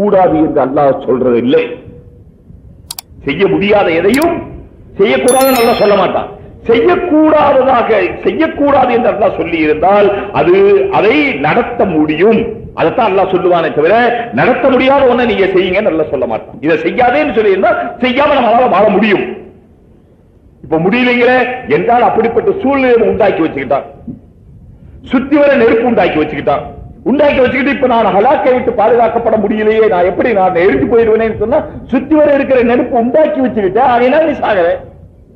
கூடாது என்று அல்லாஹ் சொல்றது இல்லை. செய்ய முடியாத எதையும் செய்யக்கூடாதுன்னு நல்லா சொல்ல மாட்டான். செய்யக்கூடாததாக செய்யக்கூடாது என்று அல்லாஹ் சொல்லி இருந்தால் அது அதை நடத்த முடியும். அதைத்தான் அல்லாஹ் சொல்லுவானே தவிர நடத்த முடியாத ஒண்ணை நீங்க செய்யுங்கன்னு நல்லா சொல்ல மாட்டான். இதை செய்யாதேன்னு சொல்லி இருந்தா செய்யாம நம்மளால வாழ முடியும். இப்ப முடியலைங்கிற என்றால் அப்படிப்பட்ட சூழ்நிலை உண்டாக்கி வச்சுக்கிட்டான். சுத்தி வர நெருப்பு உண்டாக்கி வச்சுக்கிட்டான். உண்டாக்கி வச்சுக்கிட்டு இப்ப நான் ஹலாக்கை விட்டு பாதுகாக்கப்பட முடியலையே நான் எப்படி நான் எரிஞ்சு போயிடுவேன்னு சொன்னா சுத்தி வர இருக்கிற நெருப்பு உண்டாக்கி வச்சுக்கிட்டேன் அதனால நீ சாகல.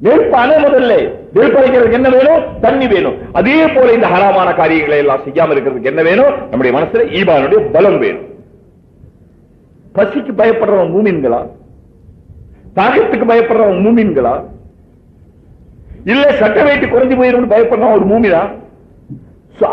நெருப்பு அணை முதல்ல. நெருப்படைக்கிறதுக்கு என்ன வேணும்? தண்ணி வேணும். அதே போல இந்த ஹராமான காரியங்களை எல்லாம் செய்யாம இருக்கிறதுக்கு என்ன வேணும்? நம்முடைய மனசுல ஈபானுடைய பலம் வேணும். பசிக்கு பயப்படுறவன் மூமின்களா? தாகத்துக்கு பயப்படுறவன் மூமின்களா? இல்ல சட்ட வேட்டி குறைஞ்சு போயிடும் பயப்படுறவன் ஒரு மூமினா?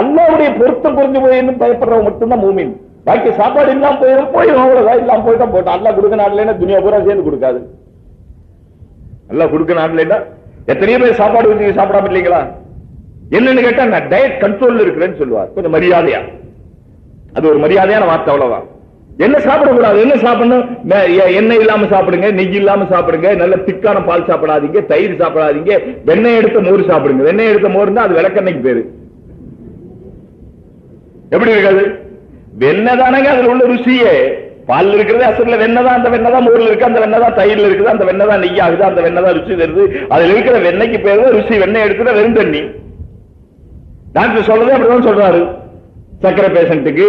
அல்லாவுடைய பொருத்தம் குறைஞ்சு போயிரும் பயப்படுறவங்க மட்டும்தான் மூமின். பாக்கி சாப்பாடு இல்லாம போயிடும் போயிடும் அவ்வளவுதான் இல்லாம போயிட்டா போட்டோம் அல்லா கொடுக்க நாட்டுல துனியா பூரா சேர்ந்து கொடுக்காது. அல்லா கொடுக்க நாட்டுல எத்தனையோ பேர் சாப்பாடு வச்சு சாப்பிடாம இல்லைங்களா? என்னன்னு கேட்டா நான் டயட் கண்ட்ரோல் இருக்கிறேன்னு சொல்லுவார். கொஞ்சம் மரியாதையா. அது ஒரு மரியாதையான வார்த்தை அவ்வளவுதான். என்ன சாப்பிடக்கூடாது? என்ன சாப்பிடணும்? எண்ணெய் இல்லாம சாப்பிடுங்க நெய் இல்லாம சாப்பிடுங்க நல்ல திக்கான பால் சாப்பிடாதீங்க தயிர் சாப்பிடாதீங்க வெண்ணெய் எடுத்த மோர் சாப்பிடுங்க. வெண்ணெய் எடுத்த மோர் தான் அது விளக்கெண்ணெய்க்கு பேரு. எப்படி இருக்காது? வெண்ணதானங்க அதுல உள்ள ருசியே. பால் இருக்கிறது அசல்ல வெண்ணதான் தான் அந்த வெண்ணதான் தான் இருக்கு அந்த வெண்ணதான் தான் இருக்குது அந்த வெண்ணதான் தான் நெய் ஆகுது அந்த வெண்ணெய் தான் ருசி தருது. அதுல இருக்கிற வெண்ணைக்கு பேரு தான் ருசி வெண்ணெய் எடுக்கிற வெறும் தண்ணி. டாக்டர் சொல்றதே அப்படிதான் சொல்றாரு. சக்கரை பேஷண்ட்டுக்கு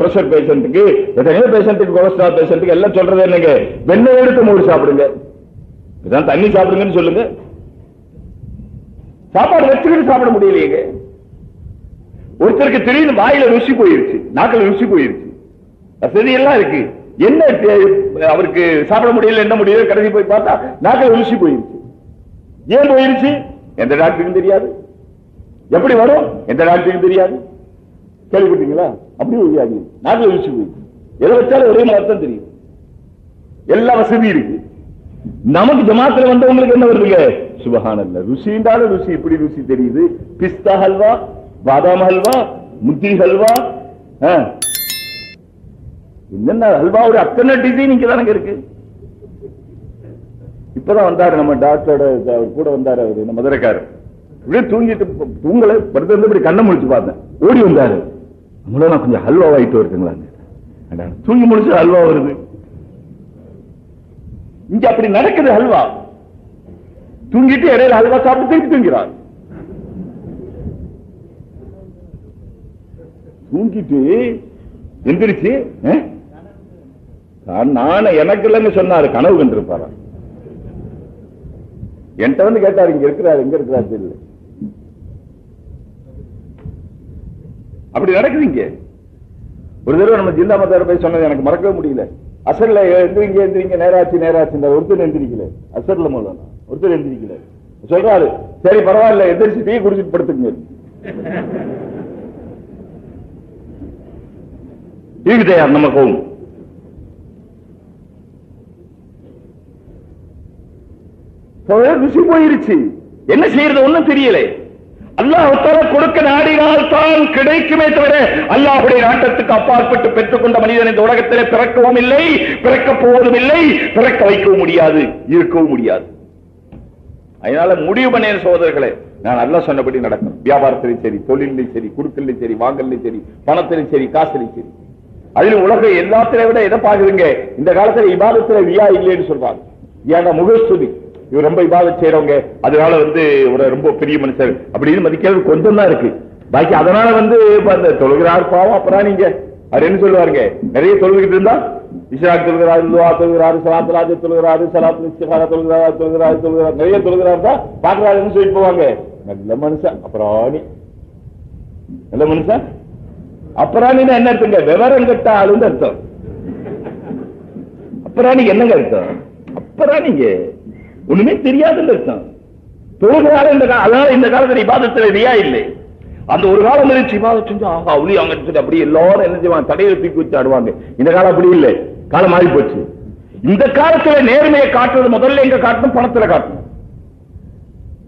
ப்ரெஷர் பேஷண்ட்டுக்கு எத்தனையோ பேஷண்ட்டுக்கு கொலஸ்ட்ரால் பேஷண்ட்டுக்கு எல்லாம் சொல்றது என்னங்க? வெண்ணெய் எடுத்து மோர் சாப்பிடுங்க. இதான் தண்ணி சாப்பிடுங்கன்னு சொல்லுங்க. சாப்பாடு வச்சுக்கிட்டு சாப்பிட முடியலையேங்க. ஒருத்தருக்கு திடீர்னு வாயில ருசி போயிருச்சு நாக்கில் ருசி போயிருச்சு. வசதி எல்லாம் இருக்கு. என்ன அவருக்கு சாப்பிட முடியல என்ன முடியல கடைசி போய் பார்த்தா நாக்கில் ருசி போயிருச்சு. ஏன் போயிருச்சு? எந்த டாக்டருக்கும் தெரியாது. எப்படி வரும்? எந்த டாக்டருக்கும் தெரியாது. கேள்விப்பட்டீங்களா? அப்படி ஒரு வியாதி. நாக்கில் ருசி போயிருக்கு எதை வச்சாலும் ஒரே மாதிரி தான் தெரியும். எல்லா வசதியும் இருக்கு. நமக்கு ஜமாத்துல வந்தவங்களுக்கு என்ன வருதுங்க? சுபஹானல்ல. ருசின்றாலும் ருசி. இப்படி ருசி தெரியுது? பிஸ்தா ஹல்வா பாதாம் ஹல்வா முந்திரி ஹல்வா என்னென்ன ஹல்வா ஒரு அத்தனை டிசைன் இங்க தானங்க இருக்கு. இப்பதான் வந்தாரு நம்ம டாக்டரோட அவர் கூட வந்தாரு அவரு நம்ம மதுரைக்காரர். இப்படியே தூங்கிட்டு தூங்கல படுத்து வந்து இப்படி கண்ணை முடிச்சு பார்த்தேன். ஓடி வந்தாரு. நம்மளும் நான் கொஞ்சம் ஹல்வா வாங்கிட்டு வருதுங்களா தூங்கி முடிச்சு ஹல்வா வருது. இங்க அப்படி நடக்குது ஹல்வா தூங்கிட்டு இடையில ஹல்வா சாப்பிட்டு திருப்பி தூங்கிறான் தூங்கிட்டு எந்திரிச்சு நான் எனக்கு இல்லைன்னு சொன்னாரு கனவு கண்டிருப்பாரா? என்கிட்ட வந்து கேட்டாரு இங்க இருக்கிறாரு எங்க இருக்கிறார் தெரியல. அப்படி நடக்குது இங்க ஒரு தடவை நம்ம ஜில்லா மத்தார போய் சொன்னது எனக்கு மறக்கவே முடியல. அசர்ல எந்திரிங்க எந்திரிங்க நேராச்சு நேராச்சு ஒருத்தர் எந்திரிக்கல. அசர்ல மூலம் ஒருத்தர் எந்திரிக்கல. சொல்றாரு சரி பரவாயில்ல எந்திரிச்சு டீ குடிச்சிட்டு படுத்துங்க தயார் நம்ம கோவும் ருசி போயிருச்சு. என்ன செய்யறது ஒண்ணும் தெரியல. அல்லாஹால கொடுக்க நாடினால் தான் கிடைக்குமே தவிர அல்லாஹுடைய நாட்டத்துக்கு அப்பாற்பட்டு பெற்றுக்கொண்ட மனிதன் இந்த உலகத்திலே பிறக்கவும் இல்லை பிறக்க போவதும் இல்லை பிறக்க வைக்கவும் முடியாது இருக்கவும் முடியாது. அதனால முடிவு பண்ண சோதரர்களே நான் நல்லா சொன்னபடி நடக்கும் வியாபாரத்திலும் சரி தொழிலையும் சரி குடுக்கலையும் சரி வாங்கலையும் சரி பணத்திலும் சரி காசுலையும் சரி. அதில் உலக எல்லாத்தில விட எதை பாக்குறீங்க இந்த காலத்துல இபாதத்துல வியா இல்லைன்னு சொல்றாங்க. ஏன்னா முகஸ்துதி. இவர் ரொம்ப இபாதத் செய்யறவங்க அதனால வந்து ஒரு ரொம்ப பெரிய மனுஷர். அப்படின்னு மதிக்கிறது கொஞ்சம் தான் இருக்கு. பாக்கி அதனால வந்து அந்த தொழுகிறார் பாவம் அப்புறம் நீங்க. அவர் என்ன சொல்லுவாருங்க? நிறைய தொழுகிட்டு இருந்தா? இஸ்ராக் தொழுகிறாரு துவா தொழுகிறாரு சலாத் ராஜ தொழுகிறாரு சலாத் இஸ்திகாரா தொழுகிறாரு தொழுகிறாரு தொழுகிறாரு. நிறைய தொழுகிறாரு தான் பாக்குறாருன்னு சொல்லி போவாங்க? நல்ல மனுஷன் அப்புறம் நல்ல மனுஷன்? அப்புறாணின்னா என்ன அர்த்தங்க? விவரம் கட்ட ஆளுன்னு அர்த்தம். அப்புறாணிக்கு என்னங்க அர்த்தம்? அப்புறாணிங்க ஒண்ணுமே தெரியாதுன்னு அர்த்தம். தொழுகிறாரு இந்த காலம் அதனால இந்த காலத்துல இபாதத்துல ரியா இல்லை. அந்த ஒரு காலம் இருந்துச்சு இபாதம் செஞ்சு ஆஹா ஒளி அவங்க சொல்லி அப்படி எல்லாரும் என்ன செய்வாங்க? தடையில தூக்கி வச்சு ஆடுவாங்க. இந்த காலம் அப்படி இல்லை. காலம் மாறி போச்சு. இந்த காலத்துல நேர்மையை காட்டுறது முதல்ல எங்க காட்டணும்? பணத்துல காட்டணும்.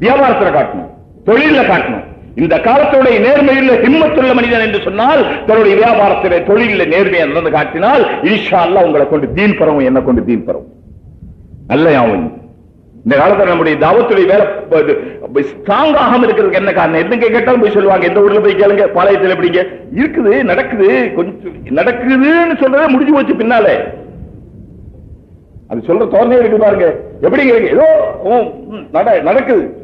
வியாபாரத்துல காட்டணும். தொழில காட்டணும். இந்த காலத்துடைய நேர்மையுள்ள ஹிம்மத்துள்ள மனிதன் என்று சொன்னால் தன்னுடைய வியாபாரத்திலே தொழிலில் நேர்மையை நடந்து காட்டினால் ஈஷா அல்லாஹ் உங்களை கொண்டு தீன் பரவும் என்ன கொண்டு தீன் பரவும் அல்லையா அவன்? இந்த காலத்துல நம்முடைய தாவத்துடைய வேலை ஸ்ட்ராங் ஆகாம இருக்கிறதுக்கு என்ன காரணம்? எதுங்க கேட்டாலும் போய் சொல்லுவாங்க. எந்த ஊர்ல போய் கேளுங்க பாளையத்தில் எப்படிங்க இருக்குது நடக்குது கொஞ்சம் நடக்குதுன்னு சொல்றதே முடிஞ்சு போச்சு பின்னாலே. அது சொல்ற தோரணை இருக்கு பாருங்க. எப்படிங்க இருக்கு? ஏதோ நட- நடக்குது.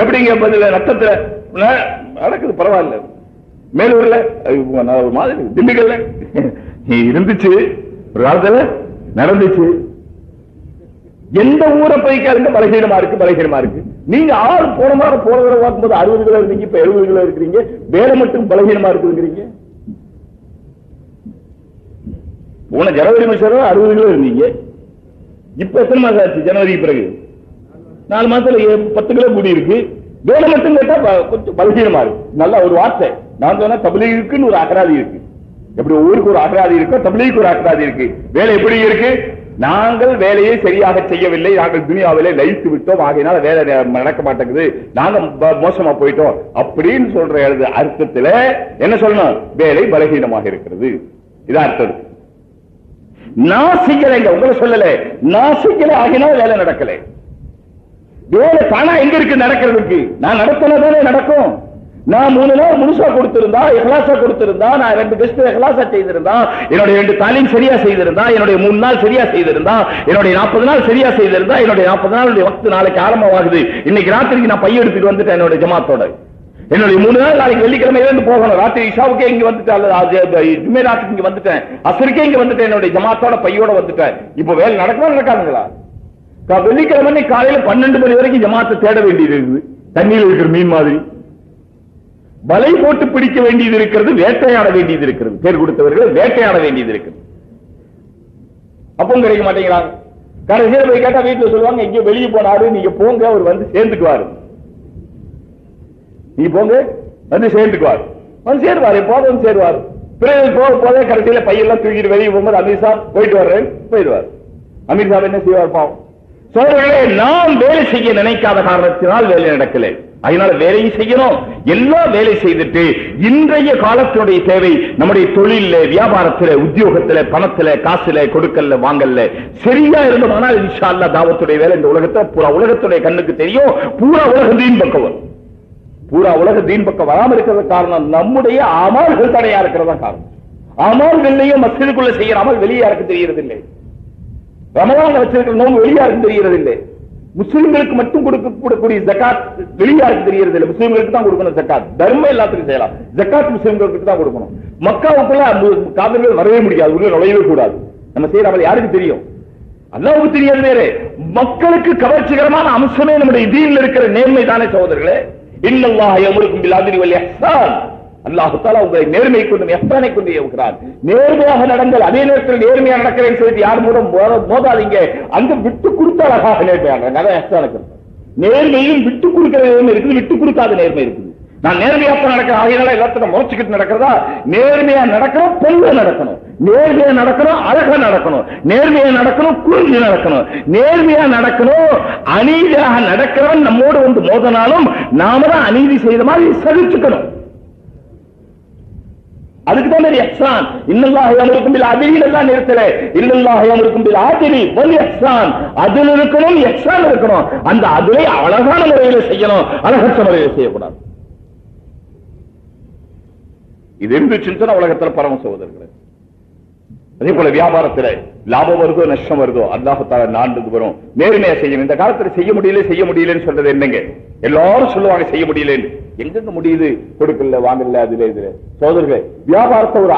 எப்படிங்க பதில? ரத்தத்துல நடக்குது பரவாயில்ல. மேலூர்ல ஒரு மாதிரி திண்டுக்கல்ல. இருந்துச்சு ஒரு காலத்துல நடந்துச்சு. எந்த ஊரை போய்க்காருங்க பலகீனமா இருக்கு பலகீனமா இருக்கு. நீங்க ஆள் போன வாரம் போன தடவை பார்க்கும்போது அறுபது கிலோ இருந்தீங்க இப்ப எழுபது கிலோ இருக்கிறீங்க. வேலை மட்டும் பலகீனமா இருக்குங்கிறீங்க. போன ஜனவரி மாசம் அறுபது கிலோ இருந்தீங்க. இப்ப எத்தனை மாசம் ஆச்சு? ஜனவரி பிறகு. நாலு மாசத்துல பத்து கிலோ கூடி இருக்கு. வேலை மட்டும் கேட்டா கொஞ்சம் பலகீனமா இருக்கு. நல்ல ஒரு வார்த்தை. நான் சொன்னா தபிலீகுக்குன்னு ஒரு அகராதி இருக்கு. எப்படி ஊருக்கு ஒரு அகராதி இருக்கோ தபிலீக்கு ஒரு அகராதி இருக்கு. வேலை எப்படி இருக்கு? நாங்கள் வேலையை சரியாக செய்யவில்லை. நாங்கள் துனியாவிலே லயித்து விட்டோம். ஆகையினால வேலை நடக்க மாட்டேங்குது. நாங்க மோசமா போயிட்டோம். அப்படின்னு சொல்ற எழுது அர்த்தத்துல என்ன சொல்லணும்? வேலை பலகீனமாக இருக்கிறது. இதான் அர்த்தம். நான் செய்யலைங்க உங்களை சொல்லல. நான் செய்யல ஆகினால் வேலை நடக்கலை. வேலை தானா எங்க இருக்கு நடக்கிறதுக்கு? நான் நடத்தினதானே நடக்கும். நான் மூணு நாள் முழுசா கொடுத்திருந்தா எஹ்லாசா கொடுத்திருந்தா நான் ரெண்டு பெஸ்ட் எஹ்லாசா செய்திருந்தா என்னுடைய ரெண்டு தாலீம் சரியா செய்திருந்தா என்னுடைய மூணு நாள் சரியா செய்திருந்தா என்னுடைய நாற்பது நாள் சரியா செய்திருந்தா என்னுடைய நாற்பது நாள் வக்து நாளைக்கு ஆரம்பமாகுது. இன்னைக்கு ராத்திரிக்கு நான் பைய எடுத்துட்டு வந்துட்டேன் என்னுடைய ஜமாத்தோட. என்னுடைய மூணு நாள் நாளைக்கு வெள்ளிக்கிழமை இருந்து போகணும். ராத்திரி இஷாவுக்கே இங்க வந்துட்டேன். அல்லது அது ஜும்மே இங்க வந்துட்டேன். அசருக்கே இங்க வந்துட்டேன். என்னுடைய ஜமாத்தோட பையோட வந்துட்டேன். இப்போ வேலை நடக்கணும் நடக்காதுங்களா? வெள்ளிக்கிழமை காலையில பன்னெண்டு மணி வரைக்கும் ஜமாத்தை தேட வேண்டியது இருக்குது. தண்ணியில் இருக்கிற மீன் மாதிரி. வலை போட்டு பிடிக்க வேண்டியது இருக்கிறது வேட்டையாட வேண்டியது இருக்கிறது. பேர் கொடுத்தவர்கள் வேட்டையாட வேண்டியது இருக்கிறது அப்பவும் கிடைக்க மாட்டேங்கிறாங்க. கடைசியில் போய் கேட்டா வீட்டுல சொல்லுவாங்க எங்கேயோ வெளியே போனாரு நீங்க போங்க அவர் வந்து சேர்ந்துக்குவாரு. நீ போங்க வந்து சேர்ந்துக்குவார். வந்து சேருவாரு எப்போது வந்து சேருவார். பிறகு போக போதே கடைசியில பையெல்லாம் தூக்கிட்டு வெளியே போகும்போது அமித்ஷா போயிட்டு வர்றேன் போயிடுவார். அமித்ஷா என்ன செய்வார் பாவம். சோழர்களே நாம் வேலை செய்ய நினைக்காத காரணத்தினால் வேலை நடக்கல. அதனால வேலையும் செய்யணும். எல்லாம் வேலை செய்துட்டு இன்றைய காலத்தினுடைய தேவை நம்முடைய தொழில வியாபாரத்துல உத்தியோகத்துல பணத்துல காசுல கொடுக்கல்ல வாங்கல்ல. சரியா இருந்தோம்னால் இன்ஷா அல்லாஹ் தாவத்துடைய வேலை இந்த உலகத்தை பூரா உலகத்துடைய கண்ணுக்கு தெரியும். பூரா உலகம் தீன் பக்கம் வரும். பூரா உலக தீன் பக்கம் வராம இருக்கிறது காரணம் நம்முடைய அமால்கள் தடையா இருக்கிறதா காரணம். அமல்கள்லயும் மஸ்ஜிதுக்குள்ள செய்யற அமல் வெளியே யாருக்கு தெரியறது இல்லை ரமலான் வச்சிருக்கிற வெளியாருக்கு தெரியறது இல்லை முஸ்லிம்களுக்கு மட்டும் கொடுக்கக்கூடிய ஜக்காத் வெளியாருக்கு தெரியறது இல்லை முஸ்லிம்களுக்கு தான் கொடுக்கணும் ஜக்காத். தர்மம் எல்லாத்துக்கும் செய்யலாம். ஜக்காத் முஸ்லிம்களுக்கு தான் கொடுக்கணும். மக்காவுக்குள்ள காதல்கள் வரவே முடியாது. உள்ள நுழையவே கூடாது. நம்ம செய்யற யாருக்கு தெரியும்? அல்லாவுக்கு தெரியாது வேறு. மக்களுக்கு கவர்ச்சிகரமான அம்சமே நம்முடைய தீனில் இருக்கிற நேர்மை தானே சகோதரர்களே. இன்னல்லாஹ் எமருக்கும் பிலாதிரி வழியா அல்லாஹால அல்லாஹ் உங்களை நேர்மை கொண்டும் எஹ்சானை கொண்டு ஏவுகிறார் நேர்மையாக நடங்கள் அதே நேரத்தில் நேர்மையா நடக்கிறேன்னு சொல்லிட்டு யார் மூலம் மோதாதீங்க. அங்க விட்டு கொடுத்த அழகாக நேர்மையாக அதான் எஹ்சானுக்கு நேர்மையும் விட்டு கொடுக்கிற நேர்மை இருக்குது விட்டு கொடுக்காத நேர்மை இருக்குது. நான் நேர்மையா நடக்கிறேன் ஆகையினால எல்லாத்தையும் முறைச்சுக்கிட்டு நடக்கிறதா? நேர்மையா நடக்கணும் பொண்ணு நடக்கணும். நேர்மையா நடக்கணும் அழகா நடக்கணும். நேர்மையா நடக்கணும் குறிஞ்சி நடக்கணும். நேர்மையா நடக்கணும் அநீதியாக நடக்கிறவன் நம்மோடு வந்து மோதனாலும் நாம தான் அநீதி செய்த மாதிரி சகிச்சுக்கணும். அதுக்கு தான் பேர் எஹ்சான். இன்னல்லாஹ் யம்ருக்கும் பில் அதில் எல்லாம் நிறுத்தல. இல்லல்லாஹ் யம்ருக்கும் பில் ஆதிலி வல் இஹ்சான் அதில் இருக்கணும் எஹ்சான் இருக்கணும். அந்த அதிலே அழகான முறையில செய்யணும். அழகற்ற முறையில செய்யக்கூடாது. இது இருந்துச்சுன்னு சொன்னா உலகத்துல பரம சகோதரர்களே. அதே போல வியாபாரத்துல லாபம் வருதோ நஷ்டம் வருதோ அல்லாஹத்தால நான்கு வரும். நேர்மையா செய்யணும். இந்த காலத்துல செய்ய முடியல செய்ய முடியலன்னு சொல்றது என்னங்க? எல்லாரும் சொல்லுவாங்க செய்ய முடியலன்னு. எங்கெங்க முடியுது? கொடுக்கல வாங்கல அதுல இதுல. சோதர்களே வியாபாரத்தை ஒரு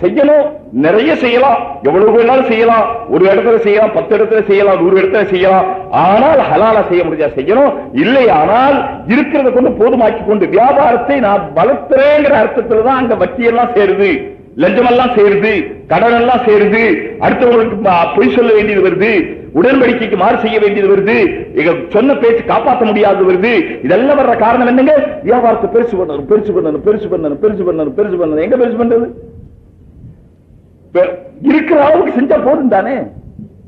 செய்யணும். நிறைய செய்யலாம். எவ்வளவு வேணாலும் செய்யலாம். ஒரு இடத்துல செய்யலாம் பத்து இடத்துல செய்யலாம் நூறு இடத்துல செய்யலாம். ஆனால் ஹலால செய்ய முடிஞ்சா செய்யணும். இல்லை ஆனால் இருக்கிறத கொண்டு போதுமாக்கி கொண்டு வியாபாரத்தை நான் வளர்த்துறேங்கிற அர்த்தத்துல தான் அங்க வட்டி எல்லாம் சேருது. லஞ்சமெல்லாம் சேருது. கடன் எல்லாம் சேருது அடுத்தவங்களுக்கு பொய் சொல்ல வேண்டியது வருது. உடன்படிக்கைக்கு மாறு செய்ய வேண்டியது வருது. எங்க சொன்ன பேச்சு காப்பாற்ற முடியாது வருது. இதெல்லாம் வர்ற காரணம் என்னங்க? வியாபாரத்தை பெருசு பண்ணணும் பெருசு பண்ணணும் பெருசு பண்ணணும் பெருசு பண்ணணும் பெருசு பண்ணணும். எங்க பெருசு பண்றது? இருக்கிற அளவுக்கு செஞ்சா போதும் தானே?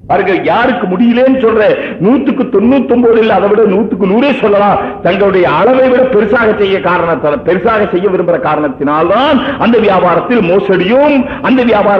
பாருங்க யாருக்கு முடியலன்னு சொல்ற நூத்துக்கு தொண்ணூத்தி ஒன்பது இல்ல அதை விட நூத்துக்கு நூறே சொல்லலாம். தங்களுடைய அளவை விட பெருசாக செய்ய காரணத்தால் பெருசாக செய்ய விரும்புகிற காரணத்தினால்தான் அந்த வியாபாரத்தில் மோசடியும் அந்த வியாபார